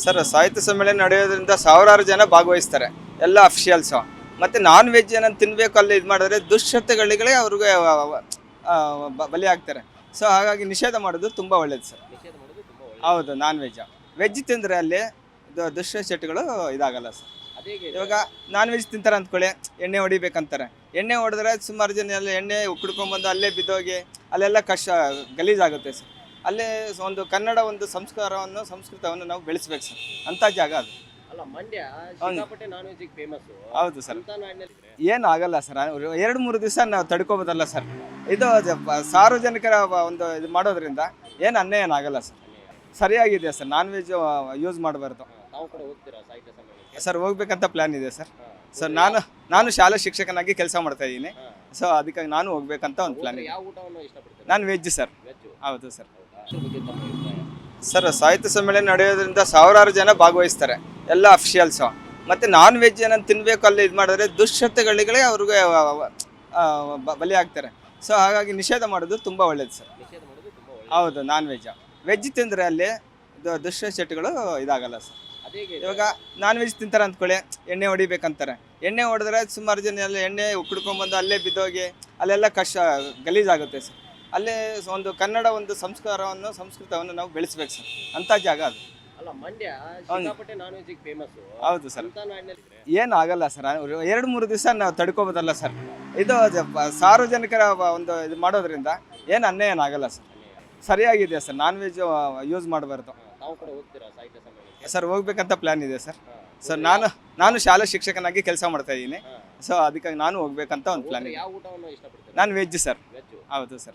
Sir, ಸಾಹಿತ್ಯ ಸಮ್ಮೇಳನ ನಡೆಯೋದ್ರಿಂದ ಸಾವಿರಾರು ಜನ ಭಾಗವಹಿಸ್ತಾರೆ, ಎಲ್ಲ ಅಫಿಷಿಯಲ್ಸು ಮತ್ತು ನಾನ್ ವೆಜ್ ಏನಂತ ತಿನ್ನಬೇಕು ಅಲ್ಲಿ ಇದು ಮಾಡಿದ್ರೆ ದುಶ್ಚಟಗಳಿಗೆ ಅವ್ರಿಗೆ ಬಲಿ ಆಗ್ತಾರೆ ಸೊ ಹಾಗಾಗಿ ನಿಷೇಧ ಮಾಡೋದು ತುಂಬ ಒಳ್ಳೇದು ಸರ್. ಹೌದು ನಾನ್ ವೆಜ್ ವೆಜ್ ತಿಂದರೆ ಅಲ್ಲಿ ದುಶ್ಚಟಗಳು ಇದಾಗಲ್ಲ ಸರ್. ಇವಾಗ ನಾನ್ ವೆಜ್ ತಿಂತಾರೆ ಅಂದ್ಕೊಳ್ಳಿ, ಎಣ್ಣೆ ಹೊಡಿಬೇಕಂತಾರೆ. ಎಣ್ಣೆ ಹೊಡೆದ್ರೆ ಸುಮಾರು ಜನ ಎಲ್ಲ ಎಣ್ಣೆ ಕುಡ್ಕೊಂಡ್ಬಂದು ಅಲ್ಲೇ ಬಿದ್ದೋಗಿ, ಅಲ್ಲೆಲ್ಲ ಕಷ್ಟ ಗಲೀಜಾಗುತ್ತೆ ಸರ್. ಅಲ್ಲೇ ಒಂದು ಕನ್ನಡ ಒಂದು ಸಂಸ್ಕಾರವನ್ನು ಸಂಸ್ಕೃತವನ್ನು ನಾವು ಬೆಳೆಸ್ಬೇಕು ಸರ್. ಅಂತ ಜಾಗ ಅದು. ಅಲ್ಲ ಮಂಡ್ಯ ಸಿಕ್ಕಾಪಟ್ಟೆ ನಾನ್ ವೆಜ್ ಫೇಮಸ್ ಹೌದು ಸರ್. ಏನು ಆಗಲ್ಲ ಸರ್. ಎರಡು ಮೂರು ದಿವಸ ನಾವು ತಡ್ಕೋಬೋದಲ್ಲ ಸರ್. ಇದು ಸಾರ್ವಜನಿಕರ ಒಂದು ಇದು ಮಾಡೋದ್ರಿಂದ ಏನು ಅನ್ಯಾಯ ಏನಾಗಲ್ಲ ಸರ್. ಸರಿಯಾಗಿದೆ ಸರ್. ನಾನ್ ವೆಜ್ ಯೂಸ್ ಮಾಡಬಾರ್ದು. ತಾವು ಕೂಡ ಹೋಗ್ತೀರಾ ಸಾಹಿತ್ಯ ಸಮ್ಮೇಳನಕ್ಕೆ? ಸರ್ ಹೋಗ್ಬೇಕಂತ ಪ್ಲ್ಯಾನ್ ಇದೆ ಸರ್. ಸರ್ ನಾನು ನಾನು ಶಾಲಾ ಶಿಕ್ಷಕನಾಗಿ ಕೆಲಸ ಮಾಡ್ತಾ ಇದ್ದೀನಿ. ಸೊ ಅದಕ್ಕಾಗಿ ನಾನು ಹೋಗ್ಬೇಕಂತ ಒಂದು ಪ್ಲ್ಯಾನ್ ಹೋದ್ರೆ ಇದೆ. ಯಾವ ಊಟವನ್ನು ಇಷ್ಟಪಡ್ತೀರಾ? ನಾನು ವೆಜ್ ಸರ್. ಹೌದು ಸರ್. ಸರ್ ಸಾಹಿತ್ಯ ಸಮ್ಮೇಳನ ನಡೆಯೋದ್ರಿಂದ ಸಾವಿರಾರು ಜನ ಭಾಗವಹಿಸ್ತಾರೆ ಎಲ್ಲ ಅಫಿಷಿಯಲ್ಸು ಮತ್ತು ನಾನ್ ವೆಜ್ ಏನಂತ ತಿನ್ನಬೇಕು ಅಲ್ಲಿ ಇದು ಮಾಡಿದ್ರೆ ದುಶ್ಶಕ್ತಿಗಳಿಗೆ ಅವ್ರಿಗೆ ಬಲಿ ಆಗ್ತಾರೆ ಸೊ ಹಾಗಾಗಿ ನಿಷೇಧ ಮಾಡೋದು ತುಂಬ ಒಳ್ಳೇದು ಸರ್. ಹೌದು ನಾನ್ ವೆಜ್ ವೆಜ್ ತಿಂದರೆ ಅಲ್ಲಿ ದುಶ್ಚಟಗಳು ಇದಾಗಲ್ಲ ಸರ್. ಇವಾಗ ನಾನ್ ವೆಜ್ ತಿಂತಾರೆ ಅಂದ್ಕೊಳ್ಳಿ ಎಣ್ಣೆ ಹೊಡಿಬೇಕಂತಾರೆ. ಎಣ್ಣೆ ಹೊಡೆದ್ರೆ ಸುಮಾರು ಜನ ಎಲ್ಲ ಎಣ್ಣೆ ಕುಡ್ಕೊಂಬಂದು ಅಲ್ಲೇ ಬಿದ್ದೋಗಿ ಅಲ್ಲೆಲ್ಲ ಕಷ್ಟ ಗಲೀಜಾಗುತ್ತೆ ಸರ್. ಅಲ್ಲೇ ಒಂದು ಕನ್ನಡ ಒಂದು ಸಂಸ್ಕಾರವನ್ನು ಸಂಸ್ಕೃತವನ್ನು ನಾವು ಬೆಳೆಸ್ಬೇಕು ಸರ್. ಅಂತ ಜಾಗ ಅದು. ಅಲ್ಲ ಮಂಡ್ಯ ಸಿಕ್ಕಾಪಟ್ಟೆ ನಾನ್ ವೆಜ್ ಫೇಮಸ್ ಹೌದು ಸರ್. ಏನು ಆಗಲ್ಲ ಸರ್. ಎರಡು ಮೂರು ದಿವಸ ನಾವು ತಡ್ಕೋಬೋದಲ್ಲ ಸರ್. ಇದು ಜ- ಸಾರ್ವಜನಿಕರ ಒಂದು ಇದು ಮಾಡೋದ್ರಿಂದ ಏನು ಅನ್ಯಾಯ ಏನಾಗಲ್ಲ ಸರ್. ಸರಿಯಾಗಿದೆ ಸರ್. ನಾನ್ ವೆಜ್ ಯೂಸ್ ಮಾಡಬಾರ್ದು. ತಾವು ಕೂಡ ಹೋಗ್ತೀರಾ ಸಾಹಿತ್ಯ ಸಮ್ಮೇಳನಕ್ಕೆ? ಸರ್ ಹೋಗ್ಬೇಕಂತ ಪ್ಲ್ಯಾನ್ ಇದೆ ಸರ್. ಸರ್ ನಾನು ನಾನು ಶಾಲಾ ಶಿಕ್ಷಕನಾಗಿ ಕೆಲಸ ಮಾಡ್ತಾ ಇದ್ದೀನಿ. ಸೊ ಅದಕ್ಕಾಗಿ ನಾನು ಹೋಗ್ಬೇಕಂತ ಒಂದು ಪ್ಲಾನ್ ಇದೆ. ಯಾವ ಊಟವನ್ನು ಇಷ್ಟಪಡ್ತೀರಾ? ನಾನು ವೆಜ್ ಸರ್. ವೆಜ್ ಹೌದು ಸರ್.